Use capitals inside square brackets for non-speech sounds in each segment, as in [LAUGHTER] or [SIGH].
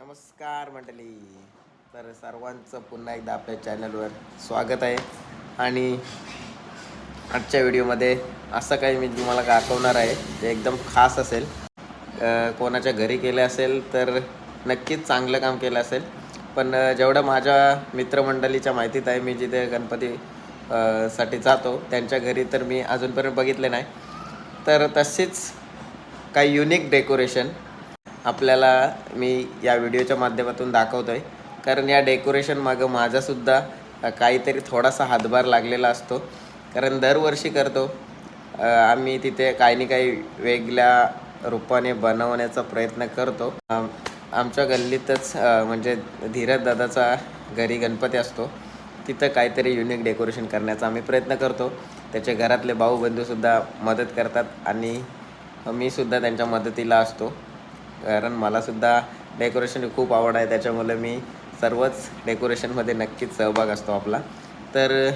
नमस्कार मंडळी. तर सर्वांचं पुन्हा एकदा आपल्या चॅनलवर स्वागत आहे. आणि आजच्या व्हिडिओमध्ये असं काही मी तुम्हाला दाखवणार आहे ते एकदम खास असेल. कोणाच्या घरी केलं असेल तर नक्कीच चांगलं काम केलं असेल. पण जेवढं माझ्या मित्रमंडळीच्या माहितीत आहे मी जिथे गणपती साठी जातो त्यांच्या घरी तर मी अजूनपर्यंत बघितले नाही. तर तशीच काही युनिक डेकोरेशन आपल्याला मी या व्हिडिओच्या माध्यमातून दाखवतो आहे कारण या डेकोरेशन मागं माझासुद्धा काहीतरी थोडासा हातभार लागलेला असतो. कारण दरवर्षी करतो. आम्ही तिथे काही ना काही वेगळ्या रूपाने बनवण्याचा प्रयत्न करतो. आम- आमच्या गल्लीतच म्हणजे धीरज दादाचा घरी गणपती असतो. तिथं काहीतरी युनिक डेकोरेशन करण्याचा आम्ही प्रयत्न करतो. त्याचे घरातले भाऊ बंधूसुद्धा मदत करतात आणि मीसुद्धा त्यांच्या मदतीला असतो. कारण मलासुद्धा डेकोरेशन खूप आवड आहे त्याच्यामुळे मी सर्वच डेकोरेशनमध्ये नक्कीच सहभाग असतो आपला. तर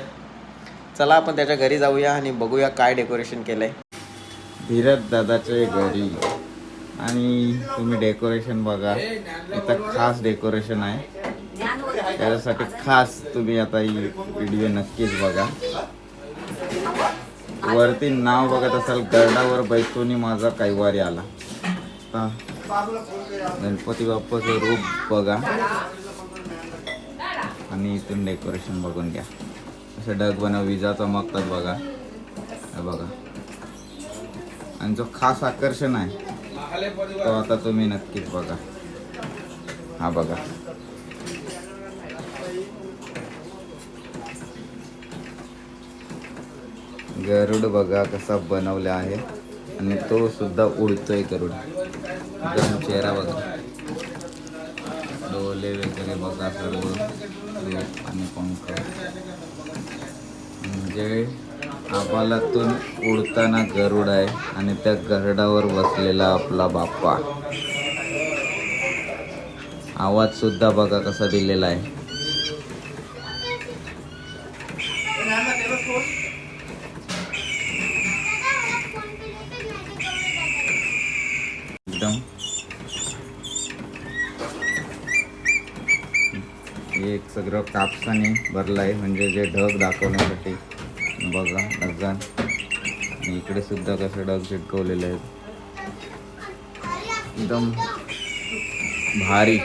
चला आपण त्याच्या घरी जाऊया आणि बघूया काय डेकोरेशन केलं आहे धीरज दादाचे घरी. आणि तुम्ही डेकोरेशन बघा. इथं खास डेकोरेशन आहे. त्याच्यासाठी खास तुम्ही आता ही व्हिडिओ नक्कीच बघा. वरती नाव बघत असाल गरडावर बैसोनी माझा कैवारी आला. गणपती बाप्पाचं रूप बघा. आणि इथून डेकोरेशन बघून घ्या. असं डग बनव विजा चमकतात बघा. बघा. आणि जो खास आकर्षण आहे तो आता तुम्ही नक्कीच बघा. हा बघा. गरुड बघा कसा बनवला आहे. आणि तो सुद्धा उडतोय गरुड. एकदम चेहरा बघा. डोले वगैरे बघा सर्व. आणि पंख. म्हणजे आबालातून उडताना गरुड आहे आणि त्या गरुडावर बसलेला आपला बाप्पा. आवाजसुद्धा बघा कसा दिलेला आहे एकदम हे एक सगळं कापसाने भरलं आहे म्हणजे जे ढग दाखवण्यासाठी. बघा ढगान आणि इकडे सुद्धा कसे ढग चिटकवलेले आहेत. एकदम भारी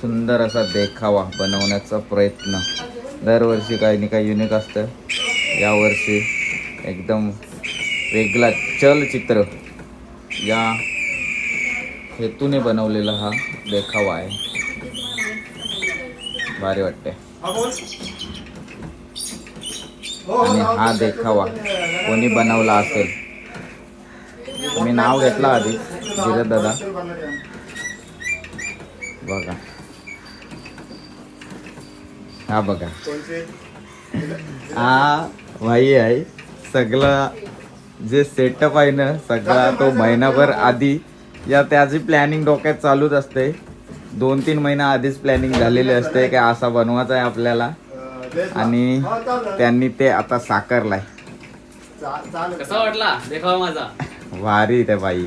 सुंदर असा देखावा बनवण्याचा प्रयत्न. दरवर्षी काही ना काही युनिक असतं. यावर्षी एकदम वेगळा चलचित्र या हेतूने बनवलेला हा देखावा आहे. भारी वाटते आणि हा देखावा. कोणी बनवला असेल? मी नाव घेतला आधी धीरज दादा. बघा. हा बघा. हा भाई आहे. सगळा जे सेटअप आहे ना सगळा तो महिनाभर आधी या त्याची प्लॅनिंग डोक्यात चालूच असते. दोन तीन महिना आधीच प्लॅनिंग झालेली असते की असा बनवायचा आहे आपल्याला. आणि त्यांनी ते आता साकारलाय. कसा वाटला? देखावा माझा. भारी ते बाई.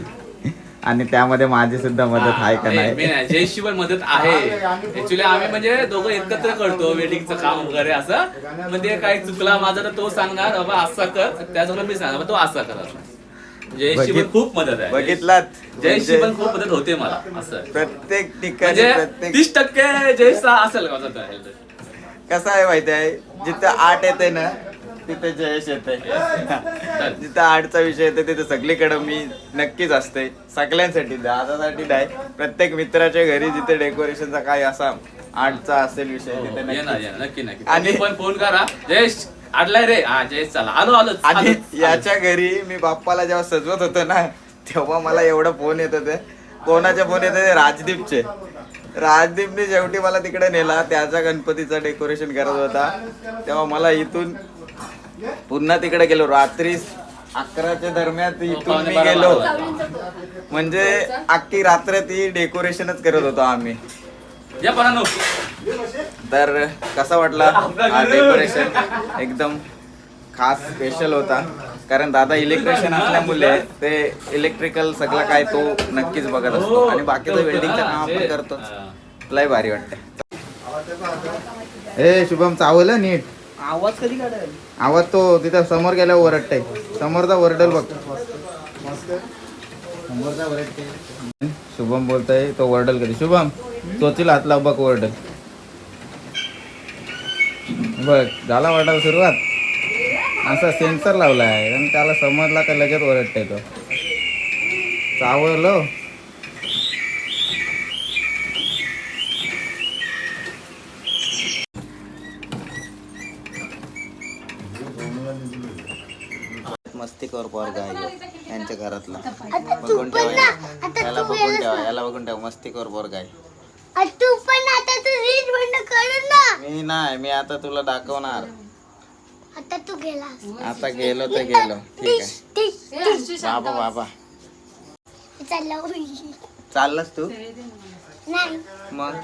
आणि त्यामध्ये माझी सुद्धा मदत आहे का मी नाही जयशी पण मदत आहे. ऍक्च्युली आम्ही म्हणजे दोघं एकत्र करतो वेडिंगचं काम वगैरे असं. म्हणजे काही चुकला माझा तर तो सांगणार बाबा असं कर. त्याच्यावर मी सांगणार तो असा कर. जयशी पण बघित- खूप मदत आहे. बघितलात. जयशी पण खूप मदत होते मला असं. प्रत्येक ठिकाणी म्हणजे प्रत्येक तीस टक्के जयचा असेल. कसं आहे माहिती आहे? जिथं आठ येते ना तिथे जयश येते. जिथं आठचा विषय येते तिथे सगळीकडे मी नक्कीच असते. सगळ्यांसाठी दादासाठी नाही. प्रत्येक मित्राच्या घरी जिथे डेकोरेशनचा काय असा आठचा असेल विषय तिथे ये ना नक्कीच. ये ना, नक्की नक्की. आणि- आणि पण फोन करा. जयेश आडलाय रे. हा जयेश चला. आलो आलो. आणि याच्या घरी मी बाप्पाला जेव्हा सजवत होतो ना तेव्हा मला एवढं फोन येत होते. कोणाचे फोन येत होते? राजदीपचे. राजदीपने शेवटी मला तिकडे नेला. त्याच्या गणपतीचं डेकोरेशन करत होता. तेव्हा मला इथून पुन्हा तिकडे गेलो. रात्री अकराच्या दरम्यान इथून मी गेलो. म्हणजे अख्खी रात्र ती डेकोरेशनच करत होतो आम्ही. या तर कसा वाटला [LAUGHS] हा डेकोरेशन एकदम खास स्पेशल होता. कारण दादा इलेक्ट्रिशियन असल्यामुळे ते इलेक्ट्रिकल सगळं काय तो नक्कीच बघत असतो. आणि बाकीचं वेल्डिंगचं काम आपण करतोच लय भारी वाटतंय. ए शुभम चावलं नीट? आवाज कधी काढेल आवाज तो तिथं समोर गेल्यावर ओरडतंय. समोरचा ओरडल बघ. समोरचा ओरडते शुभम बोलतोय तो ओरडल कधी? शुभम तोचील हात लाव बघ ओरडल. बघ झाला वाटायला सुरुवात. असा सेन्सर लावला आहे आणि त्याला समजला का लगेच ओरडतोय तो. चावलो. मस्ती कर पोरगा आहे यांच्या घरातला. बघून ठेवा याला बघून ठेवा याला बघून ठेवा मस्ती कर पोरगा आहे तू पण आता तू रील बंद कर ना. मी नाही मी आता तुला दाखवणार. आता तू गेलास. आता गेलो तर गेलो. ठीक आहे. बाबा बाबा. चालला. चाललास तू? नाही. मग?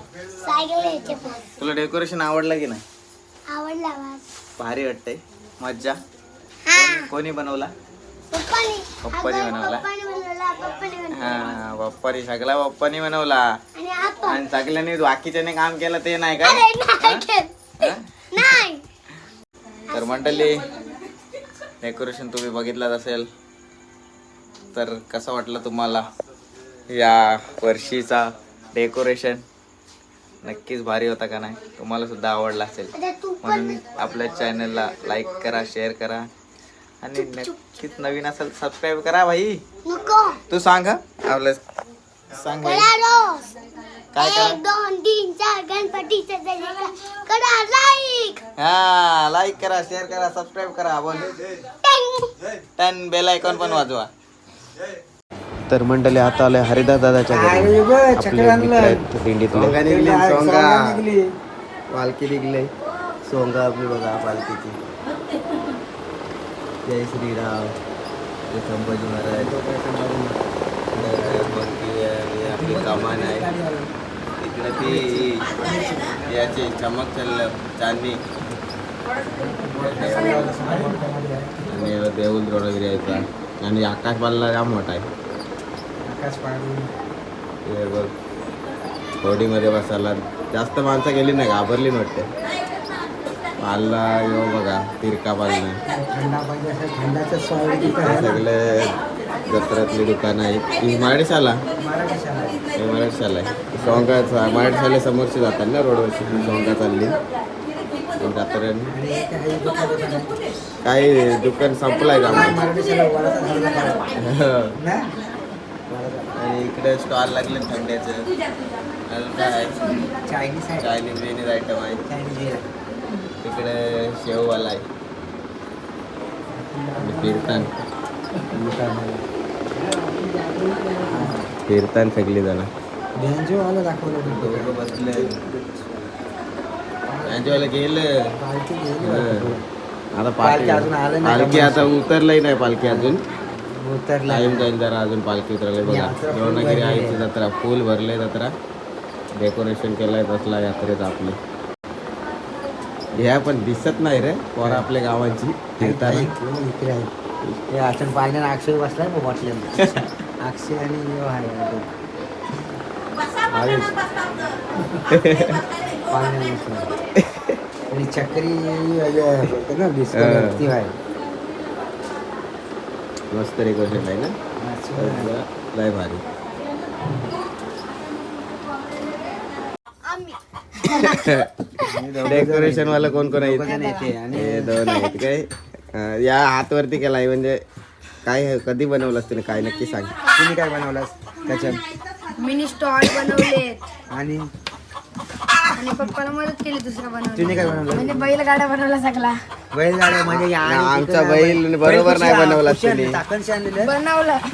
सायकल यायचे पण. तुला डेकोरेशन आवडलं की नाही? आवडला आवाज. भारी वाटतंय. मज्जा. हा. कोणी बनवला? पप्पानी. बनवला? पप्पानी बनवला पप्पानी बनवला. हा बाप्पानी सगळा बाप्पानी बनवला. आणि सगळ्यांनी बाकीच्याने काम केलं ते नाही का नाही. हा? तर मंडळी डेकोरेशन तुम्ही बघितलाच असेल. तर कसं वाटलं तुम्हाला या वर्षीचा डेकोरेशन नक्कीच भारी होता का नाही? तुम्हाला सुद्धा आवडला असेल. आता तू पण म्हणून आपल्या चॅनलला लाईक करा शेअर करा. आणि नक्कीच नवीन असेल सबस्क्राईब करा भाई. नको. तू सांग हा. आपलं सांग भाई. करा रोज. काय करा? एक दोन तीन चार गणपतीचं करा लाईक हा लाईक करा शेअर करा सबस्क्राईब करा बोल. टन बेल आयकॉन पण वाजवा. तर मंडळी आता आलोय हरिदास दादाच्या घरी. आपले मित्र आहेत दिंडीतले पालखी निघले. सोंगा आपली बघा पालखीची. जय श्रीराम. जय संभाजी महाराज. कमान आहे. इकडे ती याची चमक चाललं चांदी आणि देऊल वगैरे यायचा आणि आकाश बालला जाम मोठा आहे. हे बघ होडीमध्ये बसायला. जास्त माणसं गेली नाही घाबरली नव्हते पालला येऊ बघा तिरका पालना सगळे जत्रातली दुकानं आहेत. ही मराठीशाला हे मराठीशाला आहे. सोंगाचा मराठीशाले समोरची जातात ना रोडवरची ही सोंगा चालली. ही काही दुकान संपलाय का आणि इकडे स्टॉल लागले थंड्याचं. आहे? चायनीज बिनीज आयटम आहे. तिकडे शेववाला आहे. कीर्तन कीर्तन सगळी जण. दोघं बसले. यांच्यावाला गेलं. हं. आता पालखी पालखी आता उतरलंही नाही पालखी अजून. टाइम जाईल जरा अजून पालखी उतरले बघा. देवनागिरी आईची जत्रा फुल भरले जत्रा. डेकोरेशन केलंय बसला यात्रेत आपली. ह्या पण दिसत नाही रे पोर आपल्या गावाची. फिरताना. अचानक पाहिल्यानं अक्षय बसलाय मग वाटलं अक्षय आणि पाहिल्यानं बसलाय. [LAUGHS] आणि चक्री ना हा. ती आहे. मस्त डेकोरेशन आहे ना? लय भारी. डेकोरेशन [LAUGHS] वाला कोण कोण येते आणि हे दोन आहेत काय? या हातवरती केलाय म्हणजे काय कधी बनवलं असतं काय नक्की सांग. तुम्ही काय बनवलास? त्याच्यात? मिनी स्टॉल बनवले. आणि? आणि पप्पाला मदत केली दुसरं बनवलं तुम्ही काय बनवलं? म्हणजे बैलगाडा बनवला सगळा. बैलगाड्या म्हणजे या आमचा बैल बरोबर नाही बनवला तुम्ही. चाकणशी आणलेलं बनवलं. [LAUGHS]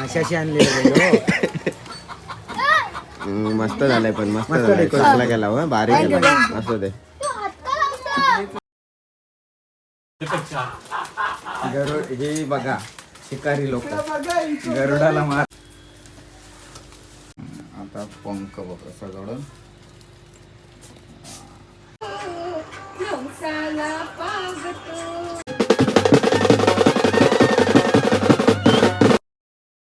मशाशी आणलेलं बैल, हो. मस्त झालंय पण मस्त मस्त झालंय. केला हो भारी केला. असू दे. गरुड हे बघा शिकारी लोक. गरुडाला मार. आता पंख बघ असं जोडून